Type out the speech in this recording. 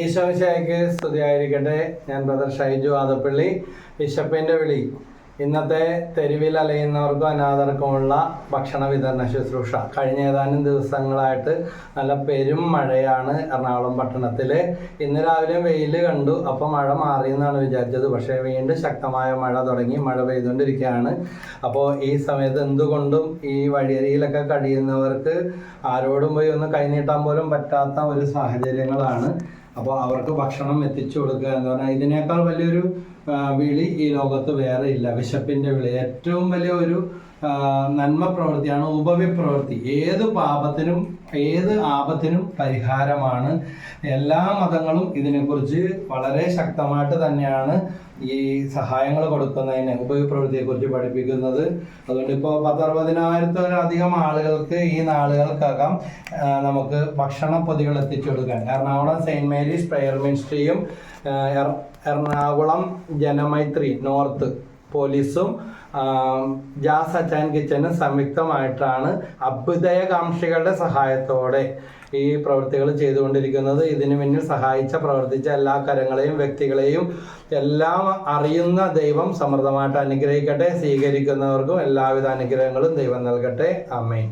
ഈശോമിശയ്ക്ക് സ്തുതിയായിരിക്കട്ടെ. ഞാൻ ബ്രദർ ഷൈജു ആദപ്പള്ളി. ബിഷപ്പിന്റെ വിളി. ഇന്നത്തെ തെരുവിൽ അലയുന്നവർക്കും അനാഥർക്കുമുള്ള ഭക്ഷണ വിതരണ ശുശ്രൂഷ. കഴിഞ്ഞ ഏതാനും ദിവസങ്ങളായിട്ട് നല്ല പെരും മഴയാണ് എറണാകുളം പട്ടണത്തിൽ ഇന്ന് രാവിലെ വെയിൽ കണ്ടു. അപ്പോൾ മഴ മാറിയെന്നാണ് വിചാരിച്ചത്. പക്ഷേ വീണ്ടും ശക്തമായ മഴ തുടങ്ങി. മഴ പെയ്തുകൊണ്ടിരിക്കുകയാണ്. അപ്പോൾ ഈ സമയത്ത് എന്തുകൊണ്ടും ഈ വഴിയരിയിലൊക്കെ കഴിയുന്നവർക്ക് ആരോടും പോയി ഒന്ന് കൈനീട്ടാൻ പോലും പറ്റാത്ത ഒരു സാഹചര്യങ്ങളാണ്. അപ്പോൾ അവർക്ക് ഭക്ഷണം എത്തിച്ചു കൊടുക്കുക എന്ന് പറഞ്ഞാൽ ഇതിനേക്കാൾ വലിയൊരു വിളി ഈ ലോകത്ത് വേറെ ഇല്ല. വിശപ്പിന്റെ വിളി. ഏറ്റവും വലിയ ഒരു നന്മ പ്രവൃത്തിയാണ് ഉപവിപ്രവൃത്തി ഏത് പാപത്തിനും ഏത് ആപത്തിനും പരിഹാരമാണ്. എല്ലാ മതങ്ങളും ഇതിനെക്കുറിച്ച് വളരെ ശക്തമായിട്ട് തന്നെയാണ് ഈ സഹായങ്ങൾ കൊടുക്കുന്നതിന് ഉപവിപ്രവൃത്തിയെക്കുറിച്ച് പഠിപ്പിക്കുന്നത്. അതുകൊണ്ട് ഇപ്പോൾ പത്തറുപതിനായിരത്തിലധികം ആളുകൾക്ക് ഈ നാളുകൾക്കകം നമുക്ക് ഭക്ഷണ പൊതികൾ എത്തിച്ചു കൊടുക്കാൻ. എറണാകുളം സെയിന്റ് മേരീസ് പ്രെയർ മിനിസ്ട്രിയും എറണാകുളം ജനമൈത്രി നോർത്ത് പോലീസും ജാസ് അച്ചാൻ കിച്ചനും സംയുക്തമായിട്ടാണ് അഭ്യുദയകാംക്ഷികളുടെ സഹായത്തോടെ ഈ പ്രവൃത്തികൾ ചെയ്തുകൊണ്ടിരിക്കുന്നത്. ഇതിനു മുന്നിൽ സഹായിച്ച പ്രവർത്തിച്ച എല്ലാ കരങ്ങളെയും വ്യക്തികളെയും എല്ലാം അറിയുന്ന ദൈവം സമൃദ്ധമായിട്ട് അനുഗ്രഹിക്കട്ടെ. സ്വീകരിക്കുന്നവർക്കും എല്ലാവിധ അനുഗ്രഹങ്ങളും ദൈവം നൽകട്ടെ. അമ്മേ